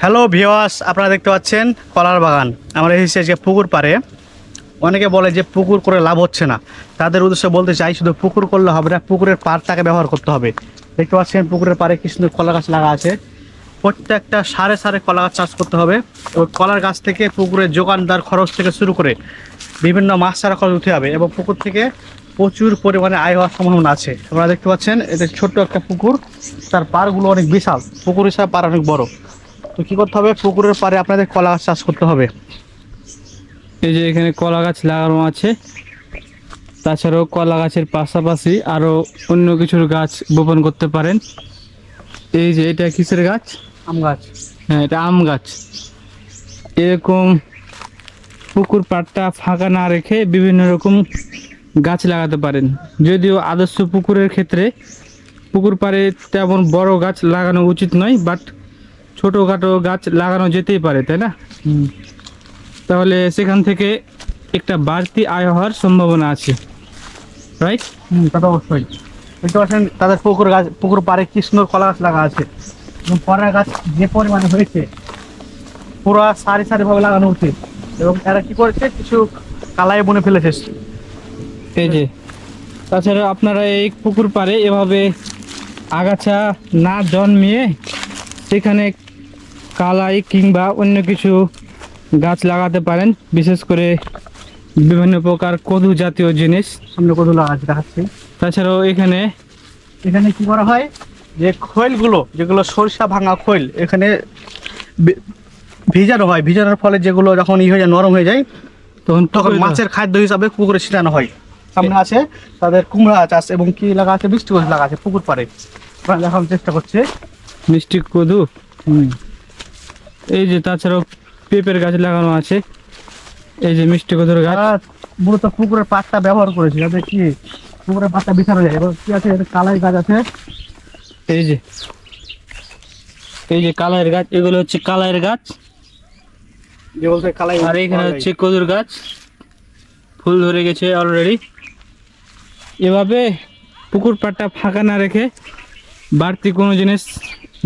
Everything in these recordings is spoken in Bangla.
হ্যালো ভিওয়াস আপনারা দেখতে পাচ্ছেন কলার বাগান। আমরা এসেছি আজকে পুকুর পাড়ে। অনেকে বলে যে পুকুর করে লাভ হচ্ছে না। তাদের উদ্দেশ্যে বলতে চাই, শুধু পুকুর করলে হবে না, পুকুরের পাড়টাকে ব্যবহার করতে হবে। দেখতে পাচ্ছেন পুকুরের পাড়ে কি সুন্দর কলা গাছ লাগা আছে। প্রত্যেকটা সারে সারে কলা গাছ চাষ করতে হবে। এবং কলার গাছ থেকে পুকুরের যোগানদার খরচ থেকে শুরু করে বিভিন্ন মাছ ছাড়া খরচ উঠে যাবে। এবং পুকুর থেকে প্রচুর পরিমাণে আয় হওয়ার সম্ভাবনা আছে। আপনারা দেখতে পাচ্ছেন এটা ছোট্ট একটা পুকুর। তার পাড়গুলো অনেক বিশাল। পুকুর হিসাবে পাড় অনেক বড়। তো কি করতে হবে? পুকুরের পাড়ে আপনাদের কলা গাছ চাষ করতে হবে। এই যে এখানে কলা গাছ লাগানো আছে। তাছাড়াও কলা গাছের পাশাপাশি আরও অন্য কিছুর গাছ বপন করতে পারেন। এই যে এটা কিসের গাছ? আম গাছ। হ্যাঁ এটা আম গাছ। এরকম পুকুর পাড়টা ফাঁকা না রেখে বিভিন্ন রকম গাছ লাগাতে পারেন। যদিও আদর্শ পুকুরের ক্ষেত্রে পুকুর পাড়ে তেমন বড় গাছ লাগানো উচিত নয় বাট ছোটোখাটো গাছ লাগানো যেতেই পারে তাই না? তাহলে সেখান থেকে একটা বাড়তি আয় হওয়ার সম্ভাবনা আছে রাইট হুম তা তো অবশ্যই। দেখতে পাচ্ছেন তাদের পুকুর গাছ পুকুর পাড়ে কি সুন্দর কলা গাছ লাগা আছে। এবং কলা গাছ যে পরিমাণে হয়েছে পুরো সারি সারি ভাবে লাগানো উচিত এবং এরা কি করেছে? কিছু কালাই বনে ফেলেছে। এই যে তাছাড়া আপনারা এই পুকুর পাড়ে এভাবে আগাছা না জন্মিয়ে সেখানে কালাই কিংবা অন্য কিছু গাছ লাগাতে পারেন বিশেষ করে বিভিন্ন প্রকার কদু জাতীয় জিনিস। সামনে কত লাগা আছে দেখাচ্ছি তাছাড়াও এখানে এখানে কি করা হয়? যে খৈলগুলো যেগুলো সরিষা ভাঙা খৈল এখানে ভিজানো হয়। ভিজানোর ফলে যেগুলো যখন ই হয়ে যায় নরম হয়ে যায় তখন তখন মাছের খাদ্য হিসাবে পুকুরে ছিটানো হয়। সামনে আছে তাদের কুমড়া চাষ এবং কি লাগা আছে? বৃষ্টি গাছ লাগা আছে পুকুর পাড়ে। দেখানোর চেষ্টা করছে। মিষ্টি কদু? এই যে তাছাড়াও পেঁপের গাছ লাগানো আছে। এই যে মিষ্টি কদুর গাছ। মূলত পুকুরের পাটটা ব্যবহার করেছি যাতে কি পুকুরের পাটটা বিছানো যায়। এবং কি আছে? কালাই গাছ আছে। এই যে এই যে কালাইয়ের গাছ এগুলো হচ্ছে কালাইয়ের গাছ। যে বলতে কালাই আর এখানে হচ্ছে কদুর গাছ। ফুল ধরে গেছে অলরেডি এভাবে পুকুর পাড়টা ফাঁকা না রেখে বাড়তি কোনো জিনিস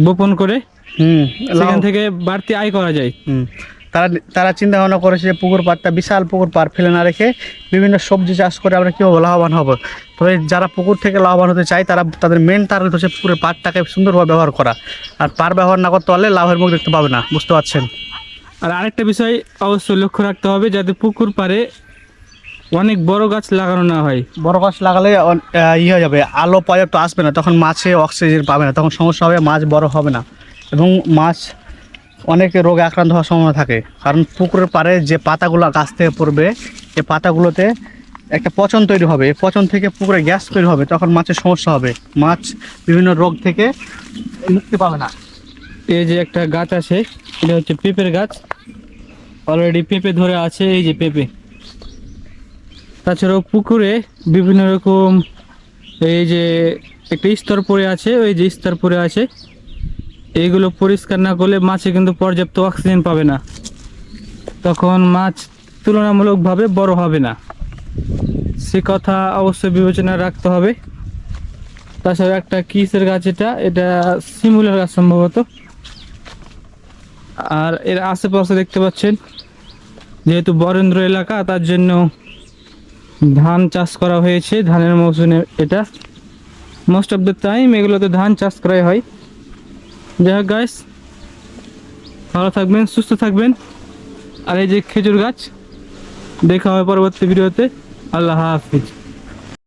বপন করে হুম সেখান থেকে বাড়তি আয় করা যায়। হুম তারা তারা চিন্তা ভাবনা করেছে যে পুকুর পাড়টা বিশাল পুকুর পাড় ফেলে না রেখে বিভিন্ন সবজি চাষ করে আমরা কীভাবে লাভবান হব। তবে যারা পুকুর থেকে লাভবান হতে চায় তারা তাদের মেন টার্গেট হচ্ছে পুকুরের পাড়টাকে সুন্দরভাবে ব্যবহার করা। আর পাড় ব্যবহার না করতে পারলে লাভের মুখ দেখতে পাবে না বুঝতে পারছেন? আর আরেকটা বিষয় অবশ্যই লক্ষ্য রাখতে হবে যাতে পুকুর পাড়ে অনেক বড় গাছ লাগানো না হয়। বড় গাছ লাগালে অন- আহ, ই হয়ে যাবে আলো পর্যাপ্ত আসবে না তখন মাছে অক্সিজেন পাবে না তখন সমস্যা হবে মাছ বড় হবে না। এবং মাছ অনেক রোগে আক্রান্ত হওয়ার সম্ভাবনা থাকে। কারণ পুকুরের পাড়ে যে পাতাগুলো গাছ থেকে পড়বে এই পাতাগুলোতে একটা পচন তৈরি হবে। পচন থেকে পুকুরে গ্যাস তৈরি হবে, তখন মাছের সমস্যা হবে। মাছ বিভিন্ন রোগ থেকে মুক্তি পাবে না। এই যে একটা গাছ আছে, এটা হচ্ছে পেঁপের গাছ। অলরেডি পেঁপে ধরে আছে, এই যে পেঁপে। তাছাড়াও পুকুরে বিভিন্ন রকম এই যে একটা স্তর পড়ে আছে, ওই যে স্তর পড়ে আছে। এইগুলো পরিষ্কার না করলে মাছে কিন্তু পর্যাপ্ত অক্সিজেন পাবে না। তখন মাছ তুলনামূলকভাবে বড় হবে না। সে কথা অবশ্যই বিবেচনা রাখতে হবে। তাছাড়া একটা কিসের গাছ এটা? এটা শিমুলের গাছ সম্ভবত। আর এর আশেপাশে দেখতে পাচ্ছেন, যেহেতু বরেন্দ্র এলাকা, তার জন্য ধান চাষ করা হয়েছে। ধানের মৌসুমে এটা। মোস্ট অফ দ্য টাইম এগুলোতে ধান চাষ করাই হয়। যাই হোক গাইস ভালো থাকবেন, সুস্থ থাকবেন। আর এই যে খেজুর গাছ, দেখা হবে পরবর্তী ভিডিওতে আল্লাহ হাফিজ।